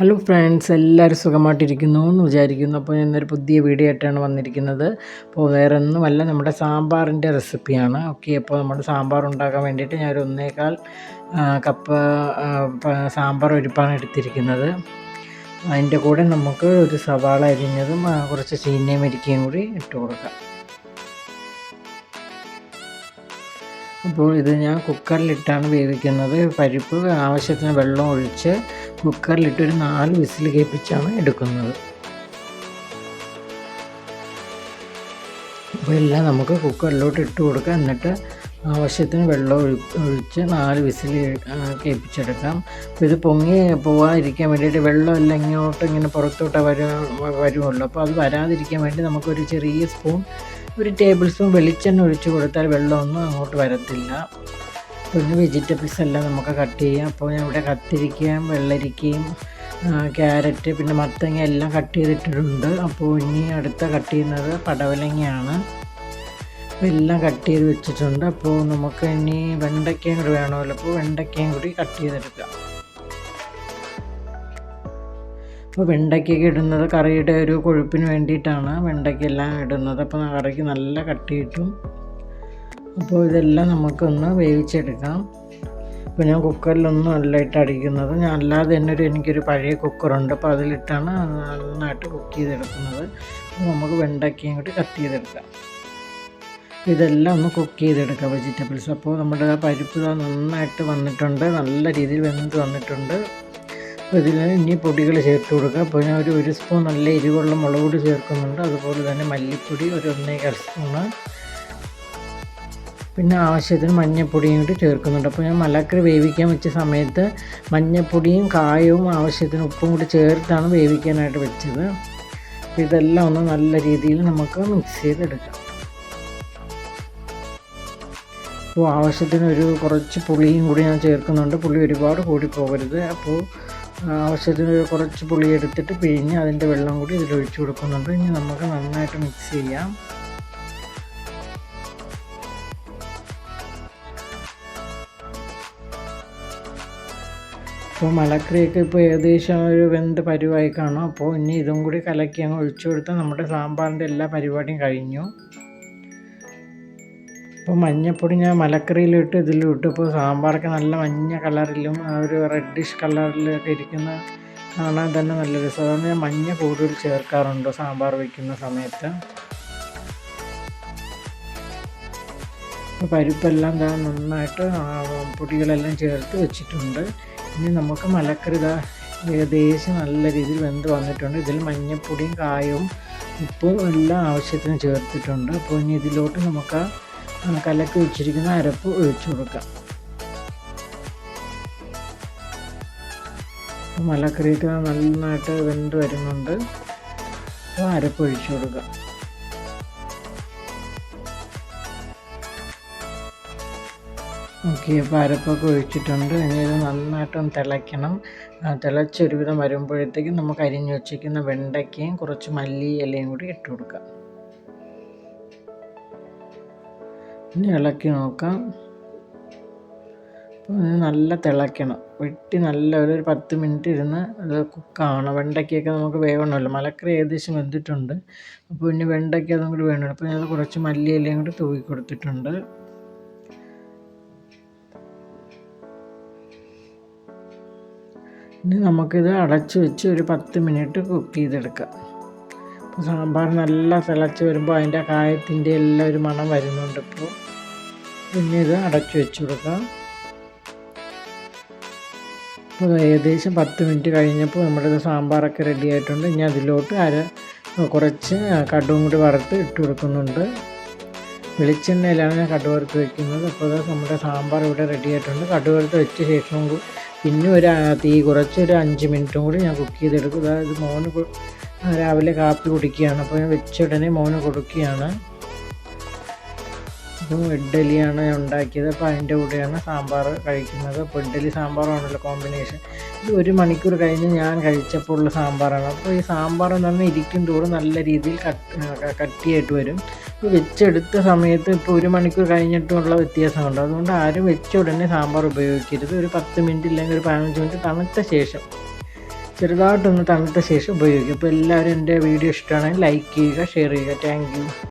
Hello friends എല്ലാവരും സുഖമായിട്ടിരിക്കുന്നു എന്ന് വിചാരിക്കുന്നു. അപ്പോൾ ഞാനൊരു പുതിയ വീഡിയോ ആയിട്ടാണ് വന്നിരിക്കുന്നത്. അപ്പോൾ വേറെ ഒന്നുമല്ല നമ്മുടെ സാമ്പാറിന്റെ റെസിപ്പിയാണ്. ഓക്കെ അപ്പോൾ നമ്മുടെ സാമ്പാർ ഉണ്ടാക്കാൻ വേണ്ടിയിട്ട് ഞാൻ ഒരു ഒന്നേകാൽ കപ്പ് സാമ്പാർ ഒരുപ്പാണ് എടുത്തിരിക്കുന്നത്. അതിന്റെ കൂടെ നമുക്ക് ഒരു സവാള അരിഞ്ഞതും കുറച്ച് ചീനയും മരിക്കയും കൂടി ഇട്ട് കൊടുക്കാം. അപ്പോൾ ഇത് ഞാൻ കുക്കറിലിട്ടാണ് വേവിക്കുന്നത്. പരിപ്പ് ആവശ്യത്തിന് വെള്ളം ഒഴിച്ച് കുക്കറിലിട്ട് ഒരു നാല് വിസിൽ കേൾപ്പിച്ചാണ് എടുക്കുന്നത്. അപ്പോൾ എല്ലാം നമുക്ക് കുക്കറിലോട്ട് ഇട്ട് കൊടുക്കാം. എന്നിട്ട് ആവശ്യത്തിന് വെള്ളം ഒഴി ഒഴിച്ച് നാല് വിസിൽ കേൾപ്പിച്ചെടുക്കാം. അപ്പോൾ ഇത് പൊങ്ങി പോകാതിരിക്കാൻ വേണ്ടിയിട്ട് വെള്ളം എല്ലാം ഇങ്ങോട്ട് ഇങ്ങനെ പുറത്തോട്ട് വരും വരുമല്ലോ. അപ്പോൾ അത് വരാതിരിക്കാൻ വേണ്ടി നമുക്കൊരു ചെറിയ സ്പൂൺ ഒരു ടേബിൾ സ്പൂൺ വെളിച്ചെണ്ണ ഒഴിച്ച് കൊടുത്താൽ വെള്ളമൊന്നും അങ്ങോട്ട് വരത്തില്ല. പിന്നെ വെജിറ്റബിൾസ് എല്ലാം നമുക്ക് കട്ട് ചെയ്യാം. അപ്പോൾ ഞാൻ ഇവിടെ കത്തിരിക്കയും വെള്ളരിക്കയും ക്യാരറ്റ് പിന്നെ മത്തങ്ങ എല്ലാം കട്ട് ചെയ്തിട്ടുണ്ട്. അപ്പോൾ ഇനി അടുത്ത കട്ട് ചെയ്യുന്നത് പടവലങ്ങയാണ്. എല്ലാം കട്ട് ചെയ്ത് വെച്ചിട്ടുണ്ട്. അപ്പോൾ നമുക്ക് ഇനി വെണ്ടയ്ക്കയും കൂടി വേണമല്ലോ. അപ്പോൾ വെണ്ടയ്ക്കയും കൂടി കട്ട് ചെയ്തെടുക്കാം. അപ്പോൾ വെണ്ടയ്ക്കൊക്കെ ഇടുന്നത് കറിയുടെ ഒരു കൊഴുപ്പിന് വേണ്ടിയിട്ടാണ്. വെണ്ടയ്ക്കെല്ലാം ഇടുന്നത്. അപ്പോൾ കറിക്ക് നല്ല കട്ടി കിട്ടും അപ്പോൾ ഇതെല്ലാം നമുക്കൊന്ന് വേവിച്ചെടുക്കാം. അപ്പോൾ ഞാൻ കുക്കറിലൊന്നും അല്ല ഇട്ട് അടിക്കുന്നത്. ഞാൻ അല്ലാതെ തന്നെ ഒരു എനിക്കൊരു പഴയ കുക്കറുണ്ട്. അപ്പോൾ അതിലിട്ടാണ് നന്നായിട്ട് കുക്ക് ചെയ്തെടുക്കുന്നത്. നമുക്ക് വെണ്ടയ്ക്കയും കൂടി കട്ട് ചെയ്തെടുക്കാം. ഇതെല്ലാം ഒന്ന് കുക്ക് ചെയ്തെടുക്കാം വെജിറ്റബിൾസ്. അപ്പോൾ നമ്മുടെ ആ പരിപ്പ് നന്നായിട്ട് വന്നിട്ടുണ്ട്. നല്ല രീതിയിൽ വെന്ത് വന്നിട്ടുണ്ട്. അപ്പോൾ ഇതിൽ ഇനി പൊടികൾ ചേർത്ത് കൊടുക്കുക. അപ്പോൾ ഞാൻ ഒരു ഒരു സ്പൂൺ നല്ല എരിവുള്ള മുളക് പൊടി ചേർക്കുന്നുണ്ട്. അതുപോലെ തന്നെ മല്ലിപ്പൊടി ഒരു ഒന്നേകാൽ സ്പൂണ്. പിന്നെ ആവശ്യത്തിന് മഞ്ഞപ്പൊടിയും കൂടി ചേർക്കുന്നുണ്ട്. അപ്പോൾ ഞാൻ മലക്കറി വേവിക്കാൻ വെച്ച സമയത്ത് മഞ്ഞപ്പൊടിയും കായവും ആവശ്യത്തിന് ഉപ്പും കൂടി ചേർത്താണ് വേവിക്കാനായിട്ട് വെച്ചത്. ഇതെല്ലാം ഒന്ന് നല്ല രീതിയിൽ നമുക്ക് മിക്സ് ചെയ്തെടുക്കാം. അപ്പോൾ ആവശ്യത്തിന് ഒരു കുറച്ച് പുളിയും കൂടി ഞാൻ ചേർക്കുന്നുണ്ട്. പുളി ഒരുപാട് കൂടി പോകരുത്. അപ്പോൾ ആവശ്യത്തിന് കുറച്ച് പുളി എടുത്തിട്ട് പിഴിഞ്ഞ് അതിന്റെ വെള്ളം കൂടി ഇതിൽ ഒഴിച്ചു കൊടുക്കുന്നുണ്ട്. ഇനി നമുക്ക് നന്നായിട്ട് മിക്സ് ചെയ്യാം. അപ്പോൾ മലക്കറിയൊക്കെ ഇപ്പോൾ ഏകദേശം ഒരു വെന്ത് പരുവായി കാണും. അപ്പോൾ ഇനി ഇതും കൂടി കലക്കി അങ്ങ് ഒഴിച്ചു കൊടുത്താൽ നമ്മുടെ സാമ്പാറിന്റെ എല്ലാ പരിപാടിയും കഴിഞ്ഞു. അപ്പോൾ മഞ്ഞപ്പൊടി ഞാൻ മലക്കറിയിലിട്ട് ഇതിലും ഇട്ടു ഇപ്പോൾ സാമ്പാറൊക്കെ നല്ല മഞ്ഞ കളറിലും ആ ഒരു റെഡിഷ് കളറിലൊക്കെ ഇരിക്കുന്ന കാണാൻ തന്നെ നല്ല രസം. അതുകൊണ്ട് ഞാൻ മഞ്ഞ കൂടുതൽ ചേർക്കാറുണ്ട് സാമ്പാർ വയ്ക്കുന്ന സമയത്ത്. ഇപ്പോൾ പരിപ്പെല്ലാം ദാ നന്നായിട്ട് പൊടികളെല്ലാം ചേർത്ത് വെച്ചിട്ടുണ്ട്. ഇനി നമുക്ക് മലക്കറി ഇതാ ഏകദേശം നല്ല രീതിയിൽ വെന്ത് വന്നിട്ടുണ്ട്. ഇതിൽ മഞ്ഞപ്പൊടിയും കായവും ഉപ്പും എല്ലാം ആവശ്യത്തിന് ചേർത്തിട്ടുണ്ട്. അപ്പോൾ ഇനി ഇതിലോട്ട് നമുക്ക് ആ കലക്കി വെച്ചിരിക്കുന്ന അരപ്പ് ഒഴിച്ചു കൊടുക്കാം. മലക്കറിയൊക്കെ നന്നായിട്ട് വെന്ത് വരുന്നുണ്ട്. അപ്പോൾ അരപ്പ് ഒഴിച്ചു കൊടുക്കാം. ഓക്കെ അപ്പോൾ അരപ്പൊക്കെ ഒഴിച്ചിട്ടുണ്ട്. ഇനി ഇത് നന്നായിട്ടൊന്ന് തിളയ്ക്കണം. തിളച്ചൊരുവിധം വരുമ്പോഴത്തേക്കും നമുക്ക് അരിഞ്ഞു വെച്ചിരിക്കുന്ന വെണ്ടയ്ക്കയും കുറച്ച് മല്ലി ഇലയും കൂടി ഇട്ട് കൊടുക്കാം. ഇനി ഇളക്കി നോക്കാം. അപ്പോൾ നല്ല തിളയ്ക്കണം. വെട്ടി നല്ല ഒരു പത്ത് മിനിറ്റ് ഇരുന്ന് അത് കുക്കാവണം വെണ്ടയ്ക്കൊക്കെ നമുക്ക് വേവണമല്ലോ. മലക്കറി ഏകദേശം വെന്തിട്ടുണ്ട്. അപ്പോൾ ഇനി വെണ്ടയ്ക്ക അതും കൂടി വേണം അപ്പോൾ ഞാൻ കുറച്ച് മല്ലിയെല്ലാം കൂടി തൂക്കി കൊടുത്തിട്ടുണ്ട്. ഇനി നമുക്കിത് അടച്ചു വെച്ച് ഒരു പത്ത് മിനിറ്റ് കുക്ക് ചെയ്തെടുക്കാം. സാമ്പാർ നല്ല തിളച്ച് വരുമ്പോൾ അതിന്റെ കായത്തിന്റെ എല്ലാം ഒരു മണം വരുന്നുണ്ട് ഇപ്പോൾ. പിന്നെ ഇത് അടച്ചു വെച്ച് കൊടുക്കാം. അപ്പോൾ ഏകദേശം പത്ത് മിനിറ്റ് കഴിഞ്ഞപ്പോൾ നമ്മുടെ സാമ്പാറൊക്കെ റെഡി ആയിട്ടുണ്ട്. ഇനി അതിലോട്ട് അര കുറച്ച് കടുവും കൂടി വറുത്ത് ഇട്ട് കൊടുക്കുന്നുണ്ട്. വെളിച്ചെണ്ണയിലാണ് ഞാൻ കടു വറുത്ത് വെക്കുന്നത്. അപ്പോൾ നമ്മുടെ സാമ്പാർ ഇവിടെ റെഡി ആയിട്ടുണ്ട്. കടു വറുത്ത് വെച്ച ശേഷം പിന്നെ ഒരു തീ കുറച്ച് ഒരു അഞ്ച് മിനിറ്റും കൂടി ഞാൻ കുക്ക് ചെയ്തെടുക്കും. അതായത് മോന് രാവിലെ കാപ്പി കുടിക്കുകയാണ്. അപ്പോൾ ഞാൻ വെച്ച ഉടനെ മോന് കൊടുക്കുകയാണ്. അപ്പം ഇഡ്ഡലിയാണ് ഉണ്ടാക്കിയത്. അപ്പോൾ അതിന്റെ കൂടെയാണ് സാമ്പാർ കഴിക്കുന്നത്. അപ്പോൾ ഇഡ്ഡലി സാമ്പാറാണല്ലോ കോമ്പിനേഷൻ ഇത് ഒരു മണിക്കൂർ കഴിഞ്ഞ് ഞാൻ കഴിച്ചപ്പോൾ ഉള്ള സാമ്പാറാണ്. അപ്പോൾ ഈ സാമ്പാർ എന്ന് പറഞ്ഞാൽ ഇരിക്കും തോറും നല്ല രീതിയിൽ കട്ട് കട്ടിയായിട്ട് വരും. ഇപ്പോൾ വെച്ചെടുത്ത സമയത്ത് ഇപ്പോൾ ഒരു മണിക്കൂർ കഴിഞ്ഞിട്ടുള്ള വ്യത്യാസമുണ്ട്. അതുകൊണ്ട് ആരും വെച്ച ഉടനെ സാമ്പാർ ഉപയോഗിക്കരുത്. ഒരു പത്ത് മിനിറ്റ് ഇല്ലെങ്കിൽ ഒരു പതിനഞ്ച് മിനിറ്റ് തണുത്ത ശേഷം. ചെറുതായിട്ടൊന്ന് തണുത്ത ശേഷം ഉപയോഗിക്കുക അപ്പോൾ എല്ലാവരും എന്റെ വീഡിയോ ഇഷ്ടമാണെങ്കിൽ ലൈക്ക് ചെയ്യുക ഷെയർ ചെയ്യുക. താങ്ക്